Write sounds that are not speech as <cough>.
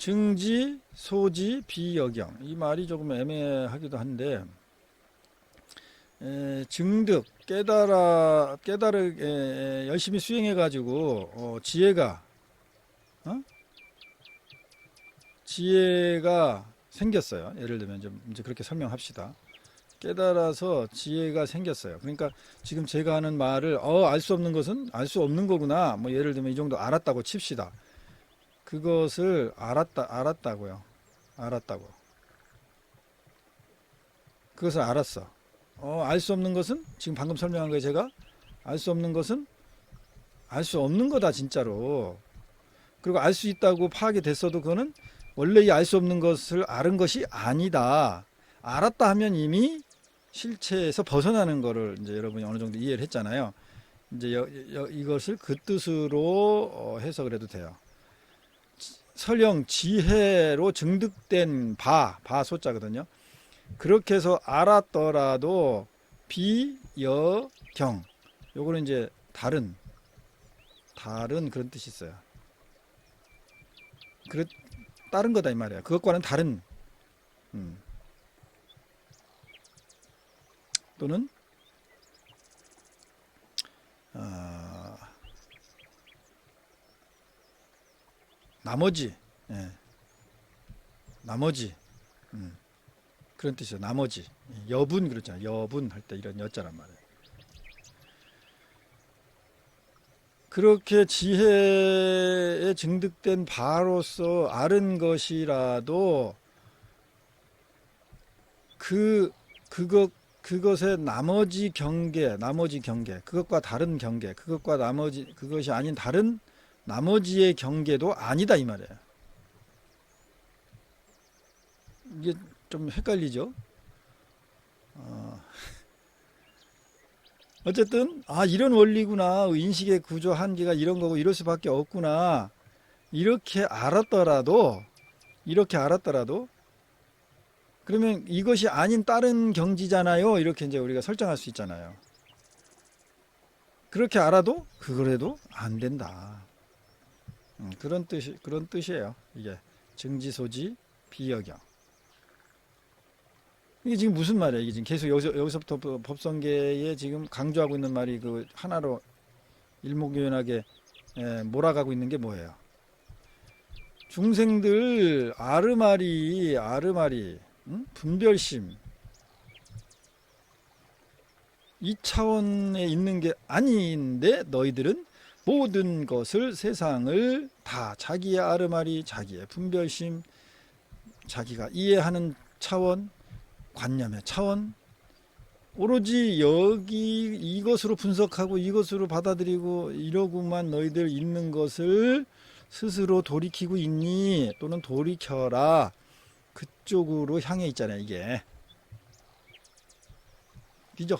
증지, 소지, 비여경. 이 말이 조금 애매하기도 한데, 에, 증득, 깨달아, 깨달을, 에, 열심히 수행해가지고, 어, 지혜가, 어? 지혜가 생겼어요. 예를 들면, 좀 이제 그렇게 설명합시다. 깨달아서 지혜가 생겼어요. 그러니까 지금 제가 하는 말을, 어, 알 수 없는 것은 알 수 없는 거구나. 뭐 예를 들면 이 정도 알았다고 칩시다. 그것을 알았다, 알았다고요. 알았다고. 그것을 알았어. 어, 알 수 없는 것은 지금 방금 설명한 거예요, 제가. 알 수 없는 것은 알 수 없는 거다, 진짜로. 그리고 알 수 있다고 파악이 됐어도 그거는 원래 이 알 수 없는 것을 아는 것이 아니다. 알았다 하면 이미 실체에서 벗어나는 거를 이제 여러분이 어느 정도 이해를 했잖아요. 이제 여- 여- 이것을 그 뜻으로 어, 해석을 해도 돼요. 설령 지혜로 증득된 바, 바 소자거든요. 그렇게 해서 알았더라도 비여경. 요거는 이제 다른, 다른 그런 뜻이 있어요. 그 다른 거다 이 말이야. 그것과는 다른, 음. 또는 나머지, 예. 나머지, 음. 그런 뜻이죠. 나머지, 여분 그렇잖아요. 여분 할 때 이런 여자란 말이에요. 그렇게 지혜에 증득된 바로서 아는 것이라도 그 그것 그것의 나머지 경계, 나머지 경계, 그것과 다른 경계, 그것과 나머지 그것이 아닌 다른 나머지의 경계도 아니다 이 말이에요. 이게 좀 헷갈리죠? 어, <laughs> 어쨌든 아 이런 원리구나. 인식의 구조 한계가 이런 거고 이럴 수밖에 없구나. 이렇게 알았더라도 이렇게 알았더라도 그러면 이것이 아닌 다른 경지잖아요. 이렇게 이제 우리가 설정할 수 있잖아요. 그렇게 알아도 그거라도 안 된다 음, 그런 뜻이 그런 뜻이에요 이게 증지소지 비여경 이게 지금 무슨 말이야? 이게 지금 계속 여기서, 여기서부터 법- 법성계에 지금 강조하고 있는 말이 그 하나로 일목요연하게 에, 몰아가고 있는 게 뭐예요? 중생들 아르마리 아르마리 응? 분별심 이 차원에 있는 게 아닌데 너희들은 모든 것을 세상을 다 자기의 아르마리 자기의 분별심 자기가 이해하는 차원 관념의 차원 오로지 여기 이것으로 분석하고 이것으로 받아들이고 이러고만 너희들 있는 것을 스스로 돌이키고 있니? 또는 돌이켜라. 그쪽으로 향해 있잖아요 이게. 뒤져